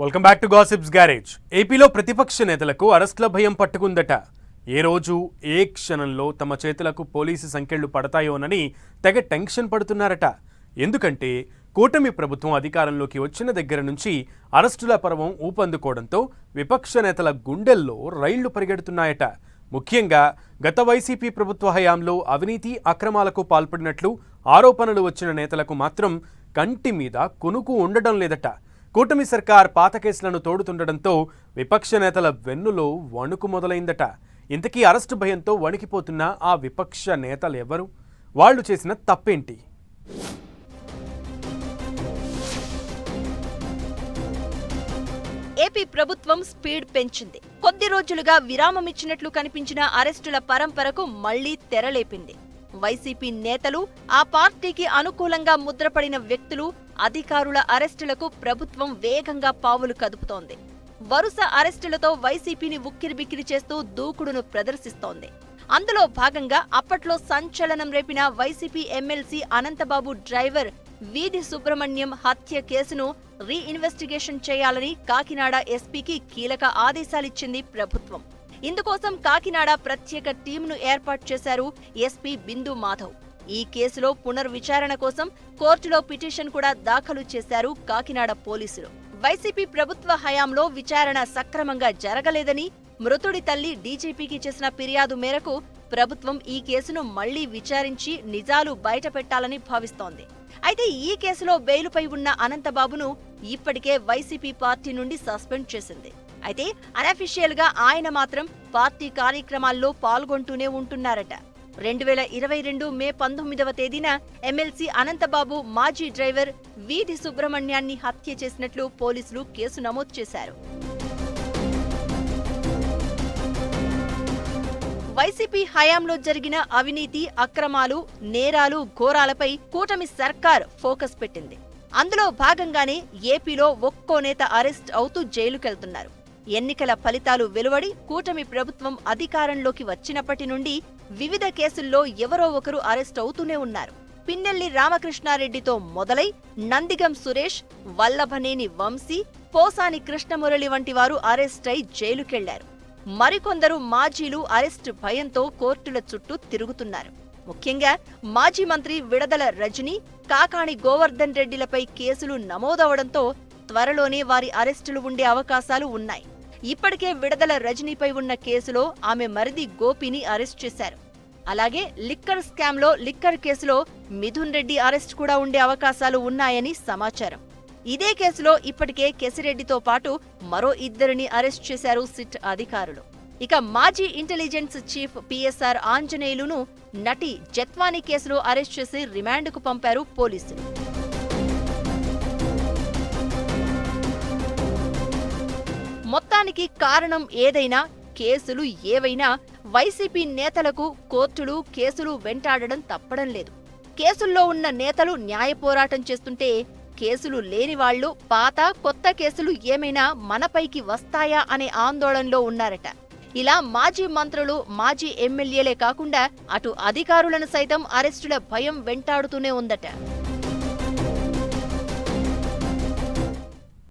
Welcome back to gossips garage ఏపీలో ప్రతిపక్ష నేతలకు అరెస్టుల భయం పట్టుకుందట. ఏ రోజు ఏ క్షణంలో తమ చేతులకు పోలీసు సంఖ్యలు పడతాయోనని తెగ టెన్షన్ పడుతున్నారట. ఎందుకంటే కూటమి ప్రభుత్వం అధికారంలోకి వచ్చిన దగ్గర నుంచి అరెస్టుల పర్వం ఊపందుకోవడంతో విపక్ష నేతల గుండెల్లో రైళ్ళు పరిగెడుతున్నాయట. ముఖ్యంగా గత వైసీపీ ప్రభుత్వ హయాంలో అవినీతి అక్రమాలకు పాల్పడినట్లు ఆరోపణలు వచ్చిన నేతలకు మాత్రం కంటి మీద కొనుకు ఉండడం లేదట. కూటమి సర్కార్ పాత కేసులను తోడుతుండడంతో విపక్ష నేతల వెన్నులో వణుకు మొదలైందట. ఇంతకీ అరెస్టు భయంతో వణికిపోతున్న ఆ విపక్ష నేతలు ఎవరు వాళ్ళు చేసిన తప్పేంటి? ఏపీ ప్రభుత్వం స్పీడ్ పెంచింది. కొద్ది రోజులుగా విరామం ఇచ్చినట్లు కనిపించిన అరెస్టుల పరంపరకు మళ్ళీ తెరలేపింది. వైసీపీ నేతలు ఆ పార్టీకి అనుకూలంగా ముద్రపడిన వ్యక్తులు అధికారుల అరెస్టులకు ప్రభుత్వం వేగంగా పావులు కదుపుతోంది. వరుస అరెస్టులతో వైసీపీని ఉక్కిరిబిక్కిరి చేస్తూ దూకుడును ప్రదర్శిస్తోంది. అందులో భాగంగా అప్పట్లో సంచలనం రేపిన YCP MLC Anantha Babu driver Veedhi Subrahmanyam హత్య కేసును రీఇన్వెస్టిగేషన్ చేయాలని కాకినాడ ఎస్పీకి కీలక ఆదేశాలిచ్చింది ప్రభుత్వం. ఇందుకోసం కాకినాడ ప్రత్యేక టీంను ఏర్పాటు చేశారు ఎస్పీ బిందు మాధవ్. ఈ కేసులో పునర్విచారణ కోసం కోర్టులో పిటిషన్ కూడా దాఖలు చేశారు కాకినాడ పోలీసులు. వైసీపీ ప్రభుత్వ హయాంలో విచారణ సక్రమంగా జరగలేదని మృతుడి తల్లి డీజీపీకి చేసిన ఫిర్యాదు మేరకు ప్రభుత్వం ఈ కేసును మళ్ళీ విచారించి నిజాలు బయటపెట్టాలని భావిస్తోంది. అయితే ఈ కేసులో బెయిలుపై ఉన్న అనంతబాబును ఇప్పటికే వైసీపీ పార్టీ నుండి సస్పెండ్ చేసింది. అయితే అనఫిషియల్గా ఆయన మాత్రం పార్టీ కార్యక్రమాల్లో పాల్గొంటూనే ఉంటున్నారట. రెండు వేల ఇరవై రెండు మే పంతొమ్మిదవ తేదీన ఎమ్మెల్సీ అనంతబాబు మాజీ డ్రైవర్ వీధి సుబ్రహ్మణ్యాన్ని హత్య చేసినట్లు పోలీసులు కేసు నమోదు చేశారు. వైసీపీ హయాంలో జరిగిన అవినీతి అక్రమాలు నేరాలు ఘోరాలపై కూటమి సర్కార్ ఫోకస్ పెట్టింది. అందులో భాగంగానే ఏపీలో ఒక్కో నేత అరెస్ట్ అవుతూ జైలుకెళ్తున్నారు. ఎన్నికల ఫలితాలు వెలువడి కూటమి ప్రభుత్వం అధికారంలోకి వచ్చినప్పటి నుండి వివిధ కేసుల్లో ఎవరో ఒకరు అరెస్ట్ అవుతూనే ఉన్నారు. పిన్నెల్లి రామకృష్ణారెడ్డితో మొదలై నందిగం సురేష్ వల్లభనేని వంశీ పోసాని కృష్ణమురళి వంటి వారు అరెస్ట్ అయి జైలుకెళ్ళారు. మరికొందరు మాజీలు అరెస్టు భయంతో కోర్టుల చుట్టూ తిరుగుతున్నారు. ముఖ్యంగా మాజీ మంత్రి విడదల రజని కాకాణి గోవర్ధన్ రెడ్డిలపై కేసులు నమోదవడంతో త్వరలోనే వారి అరెస్టులు ఉండే అవకాశాలు ఉన్నాయి. ఇప్పటికే విడదల రజనీపై ఉన్న కేసులో ఆమె మరిది గోపిని అరెస్ట్ చేశారు. అలాగే లిక్కర్ స్కామ్లో లిక్కర్ కేసులో మిథున్ రెడ్డి అరెస్ట్ కూడా ఉండే అవకాశాలు ఉన్నాయని సమాచారం. ఇదే కేసులో ఇప్పటికే కెసిరెడ్డితో పాటు మరో ఇద్దరిని అరెస్ట్ చేశారు సిట్ అధికారులు. ఇక మాజీ ఇంటెలిజెన్స్ చీఫ్ పిఎస్ఆర్ ఆంజనేయులును నటి జత్వానీ కేసులో అరెస్ట్ చేసి రిమాండ్కు పంపారు పోలీసులు. మొత్తానికి కారణం ఏదైనా కేసులు ఏవైనా వైసీపీ నేతలకు కోర్టులు కేసులు వెంటాడడం తప్పడం లేదు. కేసుల్లో ఉన్న నేతలు న్యాయ పోరాటం చేస్తుంటే కేసులు లేని వాళ్ళు పాత కొత్త కేసులు ఏమైనా మనపైకి వస్తాయా అనే ఆందోళనలో ఉన్నారట. ఇలా మాజీ మంత్రులు మాజీ ఎమ్మెల్యేలే కాకుండా అటు అధికారులను సైతం అరెస్టుల భయం వెంటాడుతూనే ఉందట.